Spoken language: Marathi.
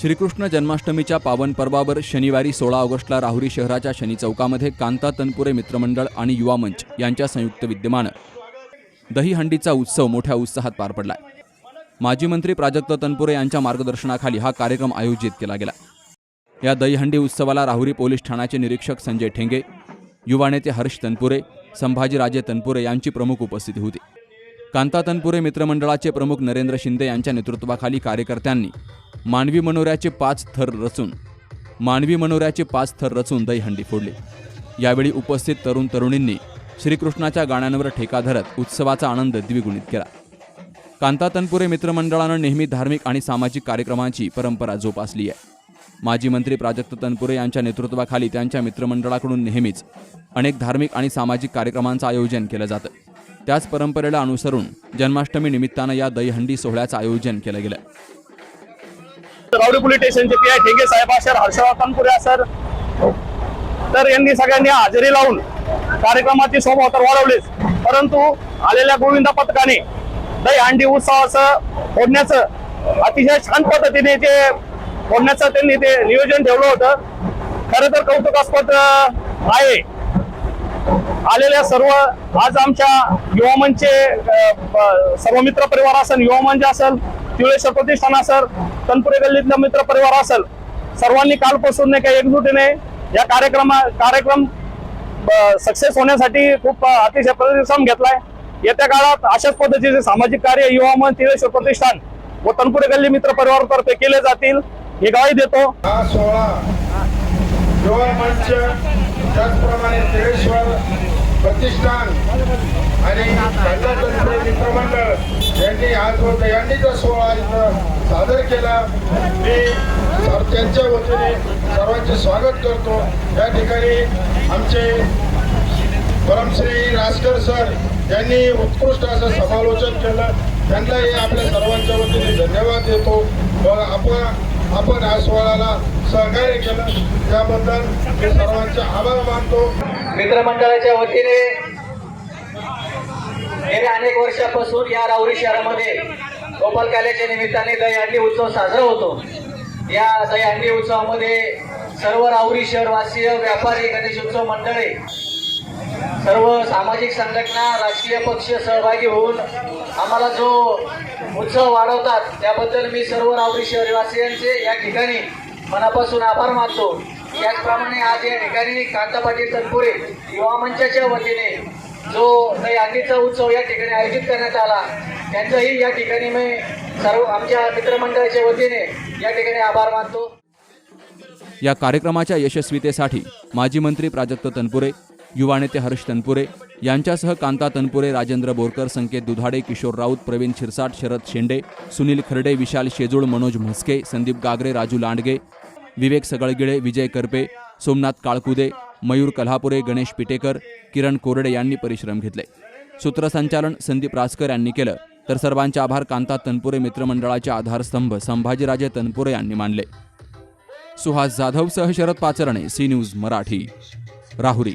श्रीकृष्ण जन्माष्टमीच्या पावन पर्वावर शनिवारी सोळा ऑगस्टला राहुरी शहराच्या शनी चौकामध्ये कांता तनपुरे मित्रमंडळ आणि युवा मंच यांच्या संयुक्त विद्यमानं दहीहंडीचा उत्सव मोठ्या उत्साहात पार पडला माजी मंत्री प्राजक्त तनपुरे यांच्या मार्गदर्शनाखाली हा कार्यक्रम आयोजित केला गेला. या दहीहंडी उत्सवाला राहुरी पोलीस ठाण्याचे निरीक्षक संजय ठेंगे युवा नेते हर्ष तनपुरे संभाजीराजे तनपुरे यांची प्रमुख उपस्थिती होती. कांता तनपुरे मित्रमंडळाचे प्रमुख नरेंद्र शिंदे यांच्या नेतृत्वाखाली कार्यकर्त्यांनी मानवी मनोऱ्याचे पाच थर रचून मानवी मनोऱ्याचे पाच थर रचून दहीहंडी फोडली. यावेळी उपस्थित तरुण तरुणींनी श्रीकृष्णाच्या गाण्यांवर ठेका धरत उत्सवाचा आनंद द्विगुणित केला. कांता तनपुरे मित्रमंडळानं नेहमी धार्मिक आणि सामाजिक कार्यक्रमांची परंपरा जोपासली आहे. माजी मंत्री प्राजक्त तनपुरे यांच्या नेतृत्वाखाली त्यांच्या मित्रमंडळाकडून नेहमीच अनेक धार्मिक आणि सामाजिक कार्यक्रमांचं आयोजन केलं जातं. त्याच परंपरेला अनुसरून जन्माष्टमी निमित्तानं या दहीहंडी सोहळ्याचं आयोजन केलं गेलं. रावडी पोलीस स्टेशनचे पी आय ठेंगे साहेब सर हर्षराव तनपुरे सर. तर यांनी सगळ्यांनी हजेरी लावून कार्यक्रमाची शोभा तर वाढवलीच परंतु आलेल्या गोविंदा पथकाने दहीहंडी उत्सवाचं फोडण्याचं अतिशय छान पद्धतीने ते फोडण्याचं त्यांनी ते नियोजन ठेवलं होतं. खरं तर कौतुकास्पद आहे. आलेल्या सर्व आज आमच्या युवा मंचचे सर्व मित्र परिवार असेल युवा मंच असेल तिळेश्वर प्रतिष्ठान असेल तनपुरे गल्लीतला मित्र परिवार असेल सर्वांनी कालपासून नाही का एकजुटीने या कार्यक्रमा कार्यक्रम सक्सेस होण्यासाठी खूप अतिशय परिश्रम घेतलाय. येत्या काळात अशाच पद्धतीचे सामाजिक कार्य युवा मन तिळेश्वर प्रतिष्ठान व तनपुरे गल्ली मित्र परिवारातर्फे केले जातील. ही ग्वाही देतो. हा सोहळा. युवा मंच त्याचप्रमाणे तिळेश्वर प्रतिष्ठान आणि मित्रमंडळ यांनी आज यांनी जो सोहळा इथं सादर केला मी त्यांच्या वतीने सर्वांचे स्वागत करतो. या ठिकाणी आमचे परमश्री राजकर सर यांनी उत्कृष्ट असं समालोचन केलं. त्यांनाही आपल्या सर्वांच्या वतीने आपण आपण या सोहळ्याला सहकार्य केलं. त्याबद्दल मी सर्वांचे आभार मानतो. मित्रमंडळाच्या वतीने गेल्या अनेक वर्षापासून या राऊरी शहरामध्ये गोपाल काल्याच्या निमित्ताने दहीहंडी उत्सव साजरा होतो. या दहीहंडी उत्सवामध्ये सर्व राऊरी शहरवासीय व्यापारी गणेश उत्सव मंडळे सर्व सामाजिक संघटना राजकीय पक्ष सहभागी होऊन आम्हाला जो उत्सव वाढवतात त्याबद्दल मी सर्व रावरी शहरवासियांचे या ठिकाणी मनापासून आभार मानतो. त्याचप्रमाणे आज या ठिकाणी कांता पाटील तनपुरे युवा मंचाच्या वतीने जो दहीहंडीचा उत्सव या ठिकाणी आयोजित करण्यात आला त्यांचंही या ठिकाणी मी सर्व आमच्या मित्रमंडळाच्या वतीने या ठिकाणी आभार मानतो. या कार्यक्रमाच्या यशस्वीतेसाठी माजी मंत्री प्राजक्त तनपुरे युवा नेते हर्ष तनपुरे यांच्यासह कांता तनपुरे राजेंद्र बोरकर संकेत दुधाडे किशोर राऊत प्रवीण शिरसाट शरद शेंडे सुनील खर्डे विशाल शेजूळ मनोज म्हस्के संदीप गागरे राजू लांडगे विवेक सगळगिळे विजय करपे सोमनाथ काळकुदे मयूर कल्हापुरे गणेश पिटेकर किरण कोरडे यांनी परिश्रम घेतले. सूत्रसंचालन संदीप रासकर यांनी केलं. तर सर्वांचे आभार कांता तनपुरे मित्रमंडळाचे आधारस्तंभ संभाजीराजे तनपुरे यांनी मानले. सुहास जाधव सह शरद पाचरणे सी न्यूज मराठी. राहुरी.